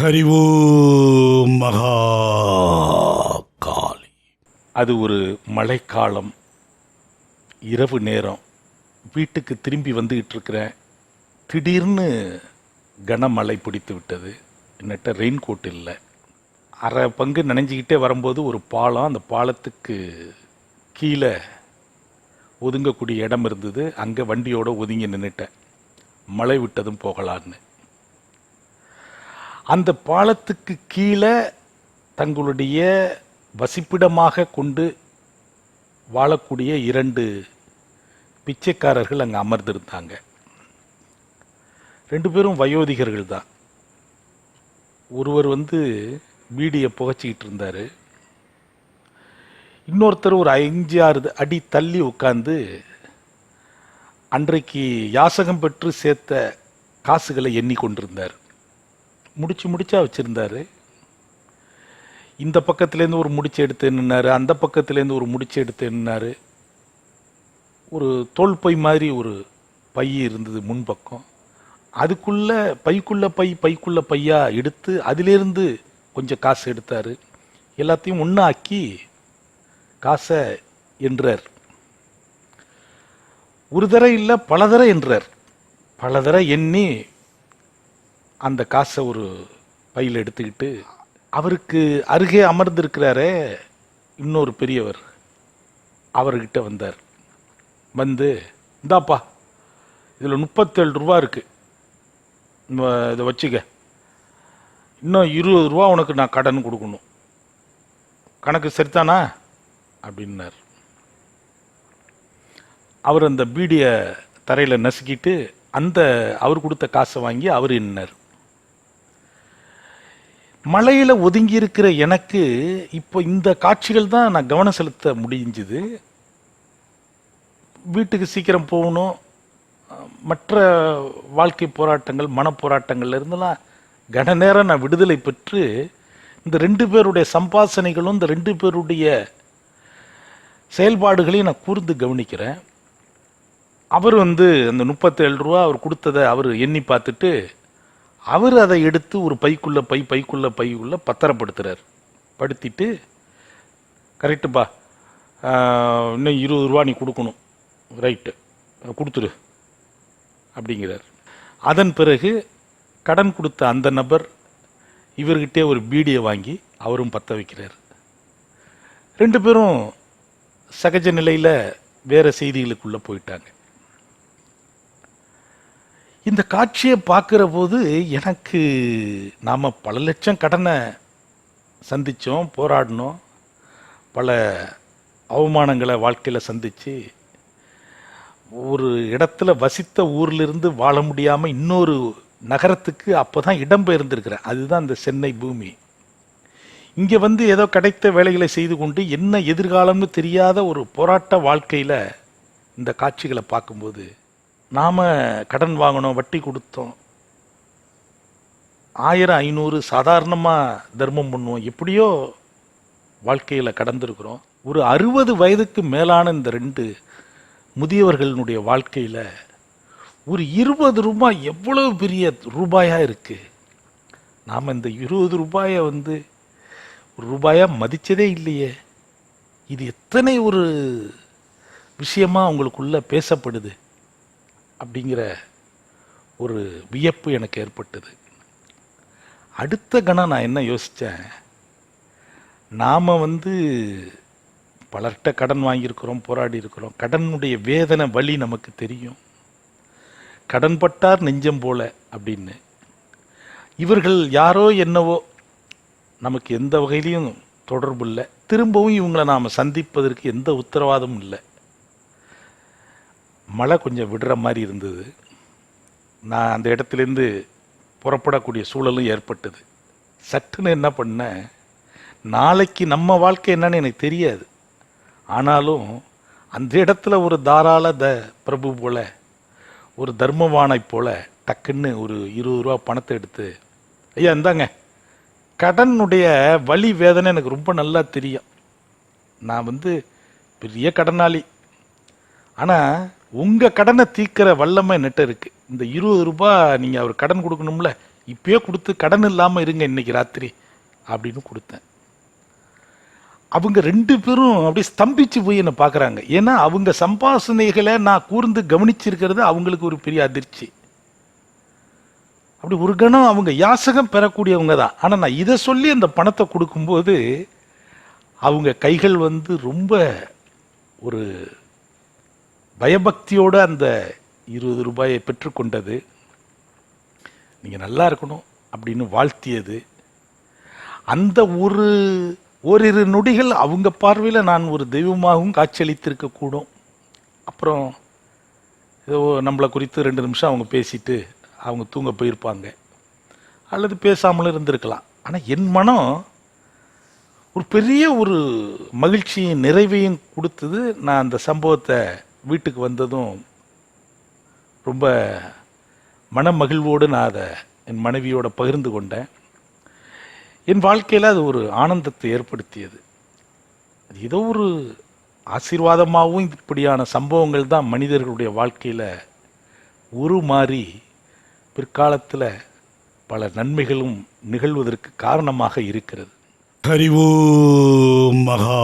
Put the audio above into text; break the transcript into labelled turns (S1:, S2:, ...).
S1: ஹரிவோ மகா காளி
S2: அது ஒரு மழைக்காலம். இரவு நேரம். வீட்டுக்கு திரும்பி வந்துகிட்டு இருக்கிறேன் திடீர்னு கனமழை பிடித்து விட்டது. என்னட்ட ரெயின் கோட் இல்லை. அரை பங்கு நனைஞ்சிக்கிட்டே வரும்போது ஒரு பாலம் அந்த பாலத்துக்கு கீழே ஒதுங்கக்கூடிய இடம் இருந்தது. அங்கே வண்டியோட ஒதுங்கி நின்றுட்டேன் மழை விட்டதும் போகலான்னு. அந்த பாலத்துக்கு கீழே தங்களுடைய வசிப்பிடமாக கொண்டு வாழக்கூடிய இரண்டு பிச்சைக்காரர்கள் அங்கே அமர்ந்திருந்தாங்க. ரெண்டு பேரும் வயோதிகர்கள் தான். ஒருவர் வந்து வீடியை புகைச்சிக்கிட்டு இருந்தார். இன்னொருத்தர் ஒரு அஞ்சு ஆறு அடி தள்ளி உட்காந்து அன்றைக்கு யாசகம் பெற்று சேர்த்த காசுகளை எண்ணி கொண்டிருந்தார் முடிச்சு முடிச்சா வச்சுருந்தார். இந்த பக்கத்துலேருந்து ஒரு முடிச்சு எடுத்து நின்னாரு அந்த பக்கத்துலேருந்து ஒரு முடிச்சு எடுத்து நின்னார் ஒரு தோல் பை மாதிரி ஒரு பை இருந்தது முன்பக்கம் அதுக்குள்ளே பைக்குள்ள பை பைக்குள்ள பையாக எடுத்து அதிலேருந்து கொஞ்சம் காசு எடுத்தார். எல்லாத்தையும் ஒன்றாக்கி காசை என்றார். ஒரு தடவை இல்லை பல தர என்றார். பல தடவை எண்ணி அந்த காசை ஒரு பையில் எடுத்துக்கிட்டு அவருக்கு அருகே அமர்ந்திருக்கிறாரே இன்னொரு பெரியவர். அவர்கிட்ட வந்தார். வந்து இந்தாப்பா இதில் முப்பத்தேழு ரூபா இருக்குது இதை வச்சுக்க. இன்னும் இருபது ரூபா உனக்கு நான் கடன் கொடுக்கணும். கணக்கு சரித்தானா? அப்படின்னார். அவர் அந்த பீடியை தரையில் நசுக்கிட்டு அந்த அவர் கொடுத்த காசை வாங்கி அவர் எண்ணினார். மலையில் ஒதுங்கி இருக்கிற எனக்கு இப்போ இந்த காட்சிகள் தான் நான் கவனம் செலுத்த முடிஞ்சுது. வீட்டுக்கு சீக்கிரம் போகணும். மற்ற வாழ்க்கை போராட்டங்கள் மனப்போராட்டங்கள்ல இருந்தெல்லாம் கன நேரம் நான் விடுதலை பெற்று இந்த ரெண்டு பேருடைய சம்பாசனைகளும் இந்த ரெண்டு பேருடைய செயல்பாடுகளையும் நான் கூர்ந்து கவனிக்கிறேன். அவர் வந்து அந்த முப்பத்தேழு ரூபா அவர் கொடுத்ததை அவர் எண்ணி பார்த்துட்டு அவர் அதை எடுத்து ஒரு பைக்குள்ள பை பைக்குள்ள பைக்குள்ள பத்திரப்படுத்துறார். படுத்திட்டு கரெக்டுப்பா இன்னும் இருபது ரூபா நீ கொடுக்கணும். ரைட்டு கொடுத்துரு. அப்படிங்கிறார். அதன் பிறகு கடன் கொடுத்த அந்த நபர் இவர்கிட்டே ஒரு பீடியை வாங்கி அவரும் பற்ற வைக்கிறார். ரெண்டு பேரும் சகஜ நிலையில் வேறு செய்திகளுக்குள்ளே போயிட்டாங்க. இந்த காட்சியை பார்க்குற போது எனக்கு நாம் பல லட்சம் கடனை சந்தித்தோம் போராடினோம். பல அவமானங்களை வாழ்க்கையில் சந்தித்து ஒரு இடத்துல வசித்த ஊர்லேருந்து வாழ முடியாமல் இன்னொரு நகரத்துக்கு அப்போ தான் இடம்பெயர்ந்திருக்கிறேன் அதுதான் இந்த சென்னை பூமி. இங்கே வந்து ஏதோ கிடைத்த வேலைகளை செய்து கொண்டு என்ன எதிர்காலம்னு தெரியாத ஒரு போராட்ட வாழ்க்கையில் இந்த காட்சிகளை பார்க்கும்போது நாம் கடன் வாங்கினோம் வட்டி கொடுத்தோம். ஆயிரம் ஐநூறு சாதாரணமாக தர்மம் பண்ணுவோம். எப்படியோ வாழ்க்கையில் கடந்திருக்கிறோம். ஒரு அறுபது வயதுக்கு மேலான இந்த ரெண்டு முதியவர்களினுடைய வாழ்க்கையில் ஒரு இருபது ரூபாய் எவ்வளவு பெரிய ரூபாயாக இருக்குது நாம் இந்த இருபது ரூபாயை வந்து ஒரு ரூபாயாக மதித்ததே இல்லையே. இது எத்தனை ஒரு விஷயமாக அவங்களுக்குள்ளே பேசப்படுது. அப்படிங்கிற ஒரு வியப்பு எனக்கு ஏற்பட்டது. அடுத்த கணம் நான் என்ன யோசித்தேன் நாம் வந்து பலர்கிட்ட கடன் வாங்கியிருக்கிறோம் போராடி இருக்கிறோம் கடனுடைய வேதனை வழி நமக்கு தெரியும். கடன்பட்டார் நெஞ்சம் போல அப்படின்னு. இவர்கள் யாரோ என்னவோ நமக்கு எந்த வகையிலையும் தொடர்பு இல்லை. திரும்பவும் இவங்களை நாம் சந்திப்பதற்கு எந்த உத்தரவாதமும் இல்லை. மழை கொஞ்சம் விடுற மாதிரி இருந்தது. நான் அந்த இடத்துலேருந்து புறப்படக்கூடிய சூழலும் ஏற்பட்டது. சட்டுன்னு என்ன பண்ணேன் நாளைக்கு நம்ம வாழ்க்கை என்னன்னு எனக்கு தெரியாது. ஆனாலும் அந்த இடத்துல ஒரு தாராள த பிரபு போல் ஒரு தர்மவானை போல் டக்குன்னு ஒரு இருபது ரூபா பணத்தை எடுத்து ஐயா இந்தாங்க. கடனுடைய வலி வேதனை எனக்கு ரொம்ப நல்லா தெரியும். நான் வந்து பெரிய கடனாளி. ஆனால் உங்கள் கடனை தீர்க்கிற வல்லமை நெட்ட இருக்கு. இந்த இருபது ரூபாய் நீங்கள் அவர் கடன் கொடுக்கணும்ல இப்பயே கொடுத்து கடன் இல்லாமல் இருங்க இன்னைக்கு ராத்திரி அப்படின்னு கொடுத்தேன். அவங்க ரெண்டு பேரும் அப்படியே ஸ்தம்பிச்சு போய் என்னை பார்க்குறாங்க. ஏன்னா அவங்க சம்பாசனைகளை நான் கூர்ந்து கவனிச்சிருக்கிறது அவங்களுக்கு ஒரு பெரிய அதிர்ச்சி. அப்படி ஒரு கணம் அவங்க யாசகம் பெறக்கூடியவங்க தான். ஆனால் நான் இதை சொல்லி அந்த பணத்தை கொடுக்கும்போது அவங்க கைகள் வந்து ரொம்ப ஒரு பயபக்தியோடு அந்த இருபது ரூபாயை பெற்றுக்கொண்டது. நீங்கள் நல்லா இருக்கணும் அப்படின்னு வாழ்த்தியது. அந்த ஒரு ஓரிரு நொடிகள் அவங்க பார்வையில் நான் ஒரு தெய்வமாகவும் காட்சியளித்திருக்கக்கூடும் அப்புறம் ஏதோ நம்மளை குறித்து ரெண்டு நிமிஷம் அவங்க பேசிட்டு அவங்க தூங்க போயிருப்பாங்க. அல்லது பேசாமலும் இருந்திருக்கலாம். ஆனால் என் மனம் ஒரு பெரிய ஒரு மகிழ்ச்சியும் நிறைவையும் கொடுத்தது நான் அந்த சம்பவத்தை வீட்டுக்கு வந்ததும் ரொம்ப மனமகிழ்வோடு நான் அதை என் மனைவியோட பகிர்ந்து கொண்டேன். என் வாழ்க்கையில் அது ஒரு ஆனந்தத்தை ஏற்படுத்தியது. அது ஏதோ ஒரு ஆசீர்வாதமாகவும் இப்படியான சம்பவங்கள் தான் மனிதர்களுடைய வாழ்க்கையில் உருமாறி பிற்காலத்தில் பல நன்மைகளும் நிகழ்வதற்கு காரணமாக இருக்கிறது.
S1: ஹரிவோ மகா